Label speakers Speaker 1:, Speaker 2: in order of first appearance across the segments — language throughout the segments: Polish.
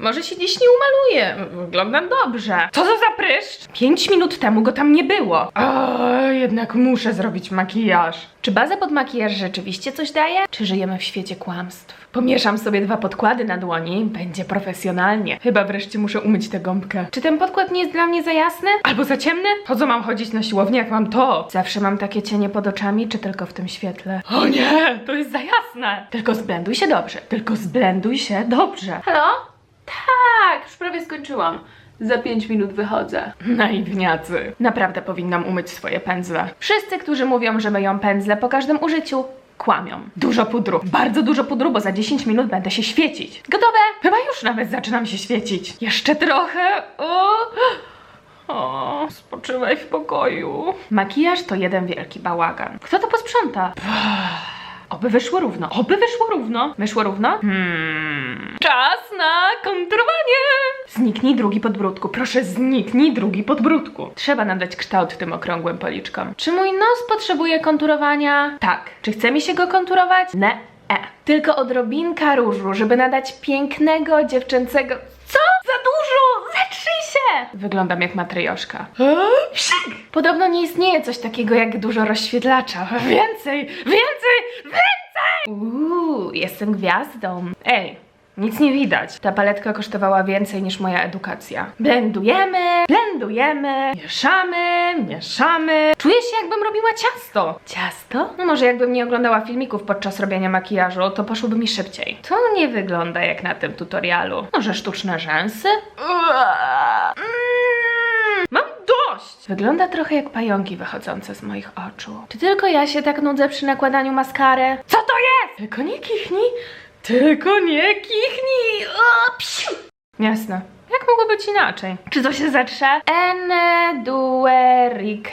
Speaker 1: Może się dziś nie umaluję. Wyglądam dobrze. Co to za pryszcz? Pięć minut temu go tam nie było. O, jednak muszę zrobić makijaż. Czy baza pod makijaż rzeczywiście coś daje? Czy żyjemy w świecie kłamstw? Pomieszam sobie dwa podkłady na dłoni, będzie profesjonalnie. Chyba wreszcie muszę umyć tę gąbkę. Czy ten podkład nie jest dla mnie za jasny? Albo za ciemny? Po co mam chodzić na siłownię, jak mam to? Zawsze mam takie cienie pod oczami, czy tylko w tym świetle? O nie, to jest za jasne! Tylko zblenduj się dobrze, tylko zblenduj się dobrze.
Speaker 2: Halo? Już prawie skończyłam. Za 5 minut wychodzę.
Speaker 1: Naiwniacy. Naprawdę powinnam umyć swoje pędzle. Wszyscy, którzy mówią, że myją pędzle po każdym użyciu, kłamią. Dużo pudru. Bardzo dużo pudru, bo za 10 minut będę się świecić. Gotowe? Chyba już nawet zaczynam się świecić. Jeszcze trochę. O! O, spoczywaj w pokoju. Makijaż to jeden wielki bałagan. Kto to posprząta? Oby wyszło równo. Oby wyszło równo. Wyszło równo? Hmm. Czas na konturowanie. Zniknij drugi podbródku. Proszę, zniknij drugi podbródku. Trzeba nadać kształt tym okrągłym policzkom. Czy mój nos potrzebuje konturowania? Tak. Czy chce mi się go konturować? Ne. E. Tylko odrobinka różu, żeby nadać pięknego, dziewczęcego... Co? Za dużo! Zetrzyj się! Wyglądam jak matryjoszka. Psik! Podobno nie istnieje coś takiego jak dużo rozświetlacza. Więcej! Więcej! Więcej! Uuu, jestem gwiazdą. Ej, nic nie widać. Ta paletka kosztowała więcej niż moja edukacja. Blendujemy, blendujemy, mieszamy, mieszamy. Czuję się jakbym robiła ciasto. Ciasto? No może jakbym nie oglądała filmików podczas robienia makijażu, to poszłoby mi szybciej. To nie wygląda jak na tym tutorialu. Może sztuczne rzęsy? Mm, Mam dość! Wygląda trochę jak pająki wychodzące z moich oczu. Czy tylko ja się tak nudzę przy nakładaniu maskary? Co to jest? Tylko nie kichnij! Tylko nie kichnij! O, psiu! Jasne. Jak mogło być inaczej? Czy to się zatrze? Ene duerike.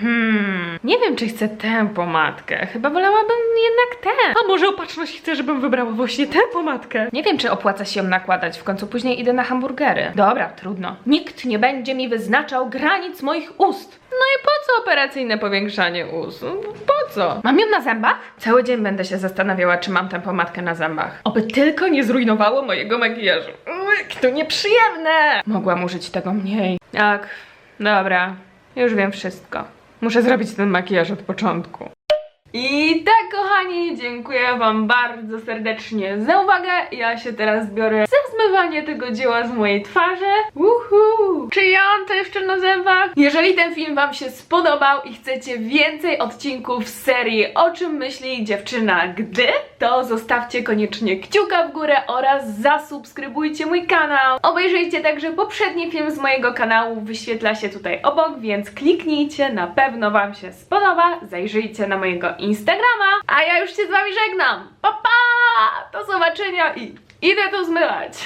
Speaker 1: Hmm. Nie wiem, czy chcę tę pomadkę. Chyba wolałabym jednak tę. A może opatrzność chce, żebym wybrała właśnie tę pomadkę? Nie wiem, czy opłaca się ją nakładać. W końcu później idę na hamburgery. Dobra, trudno. Nikt nie będzie mi wyznaczał granic moich ust. No i po co operacyjne powiększanie ust? Po co? Mam ją na zębach? Cały dzień będę się zastanawiała, czy mam tę pomadkę na zębach. Oby tylko nie zrujnowało mojego makijażu. Jak to nieprzyjemne! Mogłam użyć tego mniej. Tak, dobra. Już wiem wszystko. Muszę zrobić ten makijaż od początku. I tak, kochani, dziękuję Wam bardzo serdecznie za uwagę. Ja się teraz biorę zmywanie tego dzieła z mojej twarzy. Uhu! Czy ja mam to jeszcze na zębach? Jeżeli ten film Wam się spodobał i chcecie więcej odcinków z serii O czym myśli dziewczyna gdy, to zostawcie koniecznie kciuka w górę oraz zasubskrybujcie mój kanał. Obejrzyjcie także poprzedni film z mojego kanału, wyświetla się tutaj obok, więc kliknijcie, na pewno Wam się spodoba. Zajrzyjcie na mojego Instagrama, a ja już się z Wami żegnam. Pa, pa! Do zobaczenia i idę to zmywać.